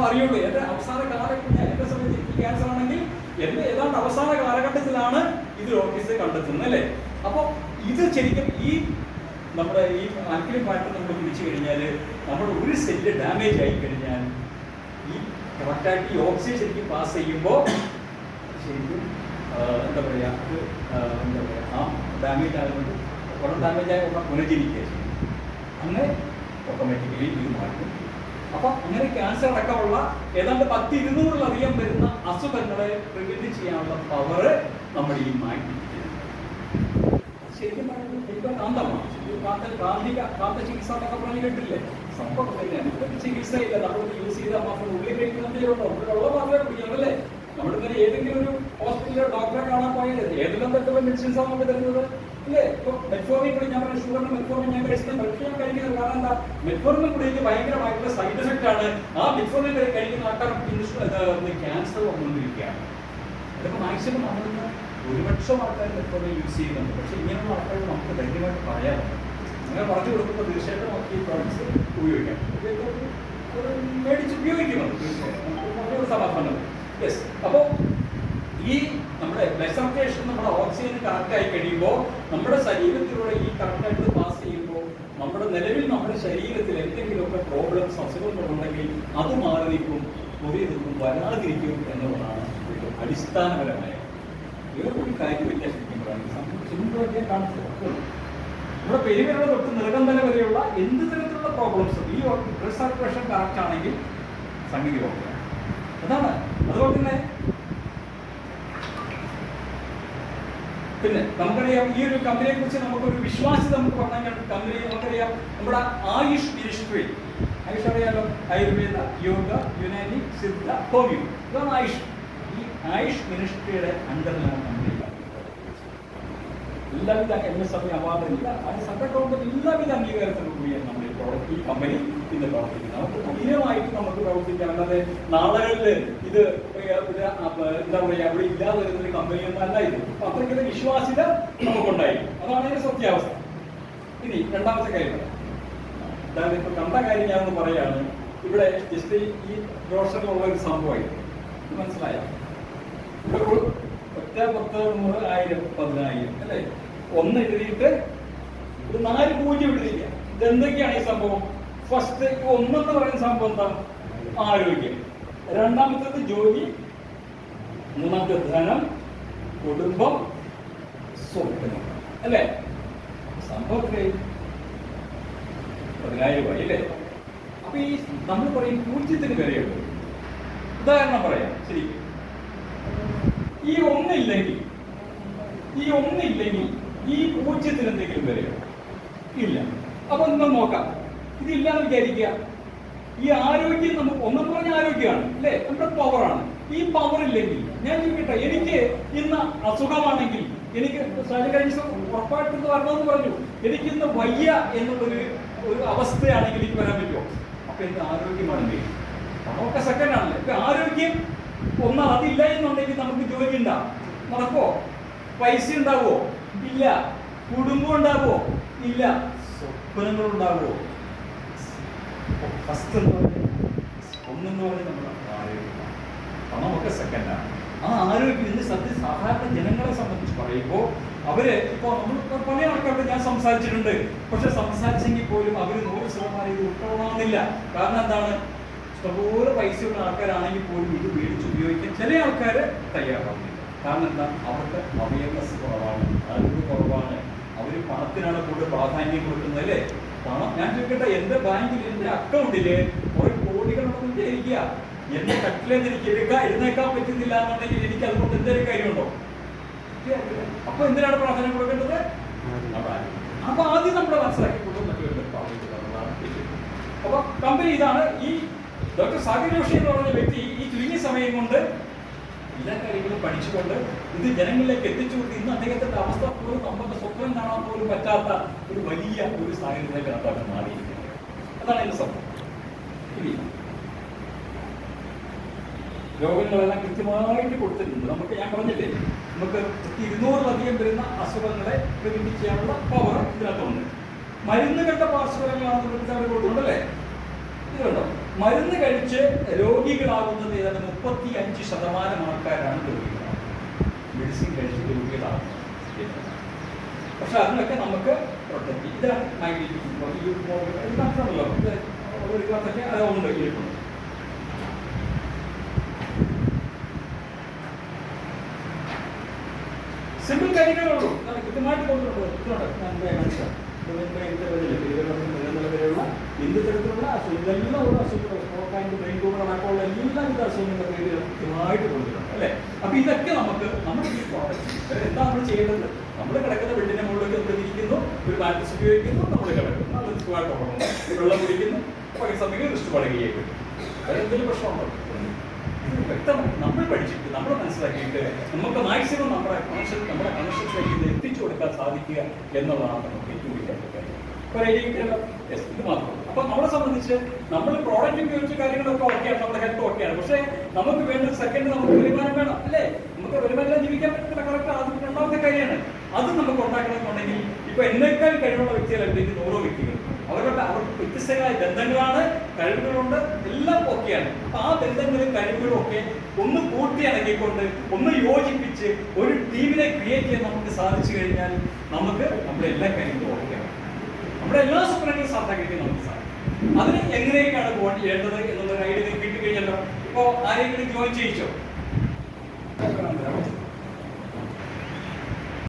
നമ്മൾ അറിയുള്ളൂ. എന്റെ അവസാന കാലഘട്ടം എന്റെ സമയത്ത് എനിക്ക് ക്യാൻസർ ആണെങ്കിൽ എന്റെ ഏതാണ്ട് അവസാന കാലഘട്ടത്തിലാണ് ഇത് ഓഫീസ് കണ്ടെത്തുന്നത് അല്ലേ? അപ്പോൾ ഇത് ശരിക്കും ഈ നമ്മുടെ ഈ ആൽക്കലി പാറ്റർ നമ്മൾ പിടിച്ചു കഴിഞ്ഞാൽ നമ്മുടെ ഒരു സെല്ല് ഡാമേജ് ആയി കഴിഞ്ഞാൽ ഈ കറക്റ്റായിട്ട് ഈ ഓക്സിജൻ ശരിക്കും പാസ് ചെയ്യുമ്പോൾ ശരിക്കും എന്താ പറയുക എന്താ പറയുക ആ ഡാമേജ് ആകുന്നത് ഉടൻ ഡാമേജ് ആയ ഉടൻ പുനർജനിക്കുക ചെയ്യും. അങ്ങനെ ഓട്ടോമാറ്റിക്കലി ഇത് മാറ്റും. അപ്പം അങ്ങനെ ക്യാൻസർ അടക്കമുള്ള ഏതാണ്ട് പത്ത് ഇരുന്നൂറിലധികം വരുന്ന അസുഖങ്ങളെ പ്രിവെന്റ് ചെയ്യാനുള്ള പവർ നമ്മുടെ ഈ മാറ്റി ശരിക്കും ചികിത്സ ചികിത്സയില്ല. നമ്മൾ മാത്രം ഉള്ളിൽ മാത്രമേ നമ്മൾ ഏതെങ്കിലും ഒരു ഹോസ്പിറ്റലിലോ ഡോക്ടറെ കാണാൻ പോയാൽ ഏതെല്ലാം തരത്തിലുള്ള ആണ് നമുക്ക് തരുന്നത്? അല്ലേ ഇപ്പൊ മെറ്റ്ഫോമിൻ കൂടി ഞാൻ പറഞ്ഞ ഷുഗറിന് മെറ്റ്ഫോമിൻ ഞാൻ പക്ഷേ ഞാൻ കഴിക്കുന്നത് കാരണം എന്താ? മെറ്റ്ഫോമിൻ കൂടി ഭയങ്കരമായിട്ടുള്ള സൈഡ് എഫക്റ്റ് ആണ്. ആ മെറ്റ്ഫോമിൻ കഴിക്കുന്ന ആൾക്കാർ ക്യാൻസർ വന്നുകൊണ്ടിരിക്കുകയാണ്. ഇതൊക്കെ മാക്സിമം നമ്മളിന്ന് ഒരുപക്ഷം ആൾക്കാർ മെട്രോയിൽ യൂസ് ചെയ്യുന്നുണ്ട്. പക്ഷെ ഇങ്ങനെയുള്ള ആൾക്കാർ നമുക്ക് ധൈര്യമായിട്ട് പറയാറുണ്ട് അങ്ങനെ പറഞ്ഞു കൊടുക്കുമ്പോൾ തീർച്ചയായിട്ടും നമുക്ക് ഈ പ്രോഡക്ട്സ് ഉപയോഗിക്കാം. മേടിച്ച് ഉപയോഗിക്കുന്നത് തീർച്ചയായിട്ടും. സമാധാനം യെസ് അപ്പോൾ ഈ നമ്മുടെ ബ്ലഡ് സർക്കുലേഷൻ നമ്മുടെ ഓക്സിജൻ കറക്റ്റ് ആയി കഴിയുമ്പോൾ നമ്മുടെ ശരീരത്തിലൂടെ ഈ കറക്റ്റായിട്ട് പാസ് ചെയ്യുമ്പോൾ നമ്മുടെ നിലവിൽ നമ്മുടെ ശരീരത്തിൽ എന്തെങ്കിലുമൊക്കെ പ്രോബ്ലംസ് അസുഖങ്ങളുണ്ടെങ്കിൽ അത് മാറി നിൽക്കും പുതിയ നിൽക്കും വരാതിരിക്കും എന്നുള്ളതാണ് അടിസ്ഥാനപരമായ വേറൊരു കാര്യമില്ല ശരിക്കും നമ്മുടെ പെരുവിരൽ തൊട്ട് നിർഗന്ധന വരെയുള്ള എന്ത് തരത്തിലുള്ള പ്രോബ്ലംസ് ഈ ബ്ലഡ് സർക്കുലേഷൻ കറക്റ്റ് ആണെങ്കിൽ സംഗതി ഓക്കെ അതാണ്. അതുപോലെ തന്നെ പിന്നെ നമുക്കറിയാം ഈ ഒരു കമ്പനിയെ കുറിച്ച് നമുക്കൊരു വിശ്വാസ്യത നമുക്ക് പറഞ്ഞാൽ കമ്പനി നമുക്കറിയാം നമ്മുടെ ആയുഷ് മിനിസ്ട്രി ആയുഷ് അറിയാലോ? ആയുർവേദ യോഗ യുനാനി സിദ്ധ ഹോമിയോ. ഇതാണ് ആയുഷ്. ഈ ആയുഷ് മിനിസ്ട്രിയുടെ അണ്ടറിലാണ് കമ്പനി എല്ലാവിധ എം എസ് എഫ് അവാർഡ് അതിന് സെൻട്രൽ ഗവൺമെന്റ് എല്ലാവിധ അംഗീകാരത്തിനും കൂടിയാണ് നമ്മൾ ഈ പ്രവർത്തി ഈ കമ്പനി ഇന്ന് പ്രവർത്തിക്കുന്നത് നമുക്ക് തുല്യമായിട്ട് നമുക്ക് പ്രവർത്തിക്കാം അല്ലാതെ നാളുകളിൽ ഇത് എന്താ പറയുക അവിടെ ഇല്ലാതെ വരുന്ന ഒരു കമ്പനി അല്ല ഇത്. അത്രയ്ക്ക് വിശ്വാസ്യത നമുക്കുണ്ടായി. അതാണ് അതിന്റെ സത്യാവസ്ഥ. ഇനി രണ്ടാമത്തെ കാര്യം. അതായത് ഇപ്പൊ കണ്ട കാര്യം ഞാനൊന്ന് പറയാണ്. ഇവിടെ ജസ്റ്റ് ഈ ദോഷങ്ങളുള്ള ഒരു സംഭവമായി. ഇത് മനസ്സിലായോ? ഒറ്റ പത്ത് നൂറ് ആയിരം പതിനായിരം അല്ലേ? ഒന്ന് എഴുതിയിട്ട് ഒരു നാല് പൂജ്യം ഇട്ടിരിക്കുക ഇതെന്തൊക്കെയാണ് ഈ സംഭവം? ഫസ്റ്റ് ഒന്നെന്ന് പറയുന്ന സംഭവം എന്താ? ആരോഗ്യം. രണ്ടാമത്തേത് ജോലി. മൂന്നാമത്തെ ധനം. കുടുംബം. സ്വപ്നം. അല്ലേ? സംഭവത്തിൽ പതിനായിരം രൂപ അല്ലേ? അപ്പൊ ഈ നമ്മൾ പറയും പൂജ്യത്തിന് വിലയുണ്ട് ഉദാഹരണം പറയാം. ശരി. ഈ ഒന്നില്ലെങ്കിൽ ഈ ഒന്നില്ലെങ്കിൽ ഈ പൂജ്യത്തിന് എന്തെങ്കിലും വരെയോ ഇല്ല. അപ്പൊ നിങ്ങൾ നോക്കാം. ഇതില്ലാന്ന് വിചാരിക്കുക. ഈ ആരോഗ്യം നമുക്ക് ഒന്നും പറഞ്ഞ ആരോഗ്യമാണ് അല്ലേ? നമ്മുടെ പവറാണ് ഈ പവർ ഇല്ലെങ്കിൽ ഞാൻ ചോദിക്കട്ടെ എനിക്ക് ഇന്ന് അസുഖമാണെങ്കിൽ എനിക്ക് ഉറപ്പായിട്ട് വരണമെന്ന് പറഞ്ഞു. എനിക്ക് ഇന്ന് വയ്യ എന്നുള്ളൊരു ഒരു അവസ്ഥയാണെങ്കിൽ എനിക്ക് വരാൻ പറ്റുമോ? അപ്പൊ എന്റെ ആരോഗ്യമാണ് പണമൊക്കെ സെക്കൻഡ് ആണല്ലേ? ഇപ്പൊ ആരോഗ്യം ഒന്ന് അതില്ല എന്നുണ്ടെങ്കിൽ നമുക്ക് ജോലി ഉണ്ടാവും നടക്കോ പൈസ ഉണ്ടാവോ ഇല്ല. കുടുംബം ഉണ്ടാകുമോ ഇല്ല. സ്വപ്നങ്ങൾ ഉണ്ടാകുമോ ഫസ്റ്റ് നമ്മുടെ സെക്കൻഡാണ് ആ ആരോഗ്യം ഇന്ന് സത്യം സാധാരണ ജനങ്ങളെ സംബന്ധിച്ച് പറയുമ്പോൾ അവർ ഇപ്പൊ നമ്മൾ പല ആൾക്കാരുടെ ഞാൻ സംസാരിച്ചിട്ടുണ്ട്. പക്ഷെ സംസാരിച്ചെങ്കിൽ പോലും അവർ നൂറ് ശതമാനം ഇത് ഉൾക്കൊള്ളണമെന്നില്ല കാരണം എന്താണ്? ഇഷ്ടംപോലെ പൈസയുള്ള ആൾക്കാരാണെങ്കിൽ പോലും ഇത് മേടിച്ച് ഉപയോഗിക്കാൻ ചില ആൾക്കാര് തയ്യാറാവുന്നില്ല. കാരണം എന്താ അവർക്ക് അവയർനെസ് കുറവാണ്. അറിവ് കുറവാണ്. അവർ പണത്തിനാണ് കൂടുതൽ പ്രാധാന്യം കൊടുക്കുന്നത് അല്ലേ? പണം ഞാൻ ചോദിക്കട്ടെ എന്റെ ബാങ്കിൽ എന്റെ അക്കൗണ്ടിൽ ഒരു കോടികൾ വിചാരിക്കുക. എന്റെ കട്ടിലേന്ന് എനിക്ക് എടുക്കാൻ എഴുന്നേക്കാൻ പറ്റുന്നില്ല എന്നുണ്ടെങ്കിൽ എനിക്ക് അതുകൊണ്ട് എന്തെങ്കിലും കാര്യമുണ്ടോ? അപ്പൊ എന്തിനാണ് പ്രാധാന്യം കൊടുക്കേണ്ടത്? അപ്പൊ ആദ്യം നമ്മൾ മനസ്സിലാക്കി കൊടുക്കുന്ന അപ്പൊ കമ്പനി ഇതാണ് ഈ ഡോക്ടർ സാഗർ ജോഷി എന്ന് പറഞ്ഞ വ്യക്തി ഈ ചുരുങ്ങിയ സമയം കൊണ്ട് എല്ലാ കാര്യങ്ങളും പഠിച്ചുകൊണ്ട് ഇത് ജനങ്ങളിലേക്ക് എത്തിച്ചുകൊണ്ട് ഇന്ന് അദ്ദേഹത്തിന്റെ അവസ്ഥ പോലും നമ്മുടെ സ്വപ്നം കാണാൻ പോലും പറ്റാത്ത ഒരു വലിയ ഒരു സാഹചര്യത്തിലേക്ക് അദ്ദേഹം മാറിയിരിക്കുന്നത് അതാണ് എന്റെ സ്വപ്നം. രോഗങ്ങളെല്ലാം കൃത്യമായിട്ട് കൊടുത്തിട്ടുണ്ട്. നമുക്ക് ഞാൻ പറഞ്ഞില്ലേ നമുക്ക് ഇരുന്നൂറിലധികം വരുന്ന അസുഖങ്ങളെ പ്രിവെന്റ് ചെയ്യാനുള്ള പവർ ഇതിനകത്തുണ്ട് മരുന്നുകളുടെ പാർശ്വഫലങ്ങളാണെന്ന് അവർ കൊടുക്കുന്നുണ്ടല്ലേ ഇത് കണ്ടോ? മരുന്ന് രോഗി രോഗികളാകുന്നത് ഏതാണ്ട് മുപ്പത്തി അഞ്ച് ശതമാനം ആൾക്കാരാണ് രോഗികളാകുന്നത്. മെഡിസിൻ കഴിച്ച് രോഗികളാകുന്നത്. പക്ഷെ അതിനൊക്കെ നമുക്ക് പ്രൊട്ടക്ട് ഇതാണ് സിമ്പിൾ കാര്യങ്ങളേ ഉള്ളൂ. അത് കൃത്യമായിട്ട് കൊണ്ടുവരുന്നത് ഇതുണ്ട്. ഞാൻ ദേ എന്ത് തരത്തിലുള്ള അസുഖം ഇതെല്ലാം ഉള്ള അസുഖങ്ങൾ സ്ട്രോക്ക് ആൻഡ് ബ്രെയിൻ ട്യൂമർ അടക്കമുള്ള എല്ലാവിധ അസുഖങ്ങളുടെ പേര് കൃത്യമായിട്ട് കൊടുത്തിട്ടുണ്ട് അല്ലേ? അപ്പൊ ഇതൊക്കെ നമുക്ക് നമ്മുടെ ഈ പ്രോഡക്റ്റ് എന്താ നമ്മൾ ചെയ്യേണ്ടത്? നമ്മൾ കിടക്കുന്ന ബെഡിന്റെ മുകളിലേക്ക് നമ്മൾ ഇരിക്കുന്നു ഒരു മാറ്റസ് ഉപയോഗിക്കുന്നു നമ്മൾ കിടക്കുന്നു. അത് സുഖമായിട്ട് ഉറങ്ങുന്നു. വെള്ളം കുടിക്കുന്നു. പകൽ സമയം റിസ്റ്റ് പടകുകയും വേറെ എന്തെങ്കിലും പ്രശ്നമുണ്ടോ? വ്യക്തമായി നമ്മൾ പഠിച്ചിട്ട് നമ്മൾ മനസ്സിലാക്കിയിട്ട് നമുക്ക് മാക്സിമം നമ്മുടെ കോൺഷ്യസ് നമ്മുടെ കോൺഷ്യസിലേക്ക് ഇത് എത്തിച്ചു കൊടുക്കാൻ സാധിക്കുക എന്നുള്ളതാണ് നമുക്ക് ഏറ്റവും വലിയ കാര്യം മാത്രം. അപ്പൊ നമ്മളെ സംബന്ധിച്ച് നമ്മൾ പ്രോഡക്റ്റ് ഉപയോഗിച്ച കാര്യങ്ങളൊക്കെ ഓക്കെയാണ് നമ്മുടെ ഹെൽത്ത് ഓക്കെയാണ് പക്ഷേ നമുക്ക് വേണ്ട സെക്കൻഡ് നമുക്ക് വരുമാനം വേണം അല്ലേ? നമുക്ക് വരുമാനം ജീവിക്കാൻ പറ്റുന്ന കറക്റ്റ് അത് രണ്ടാമത്തെ കാര്യമാണ് അത് നമുക്ക് ഉണ്ടാക്കണമെന്നുണ്ടെങ്കിൽ ഇപ്പൊ എന്നേക്കാൾ കഴിവുള്ള വ്യക്തികളല്ല ഇത് നൂറോ വ്യക്തികൾ അവരുടെ അവർക്ക് വ്യത്യസ്തങ്ങളായ ബന്ധങ്ങളാണ് കഴിവുകളുണ്ട് എല്ലാം ഒക്കെയാണ്. അപ്പൊ ആ ബന്ധങ്ങളും കഴിവുകളും ഒക്കെ ഒന്ന് കൂട്ടിയിണക്കിക്കൊണ്ട് ഒന്ന് യോജിപ്പിച്ച് ഒരു ടീമിനെ ക്രിയേറ്റ് ചെയ്യാൻ നമുക്ക് സാധിച്ചു കഴിഞ്ഞാൽ നമുക്ക് നമ്മുടെ എല്ലാ കാര്യങ്ങളും ഓക്കെയാണ് നമ്മുടെ എല്ലാ സ്വപ്നങ്ങളും സാധാരണ നമുക്ക് സാധിക്കും. അതിന് എങ്ങനെയൊക്കെയാണ് പോകാൻ ചെയ്യേണ്ടത് എന്നുള്ള ഐഡിയ കിട്ടിക്കഴിഞ്ഞല്ലോ. ഇപ്പോ ആരെങ്കിലും ജോയിൻ ചെയ്യിച്ചോ?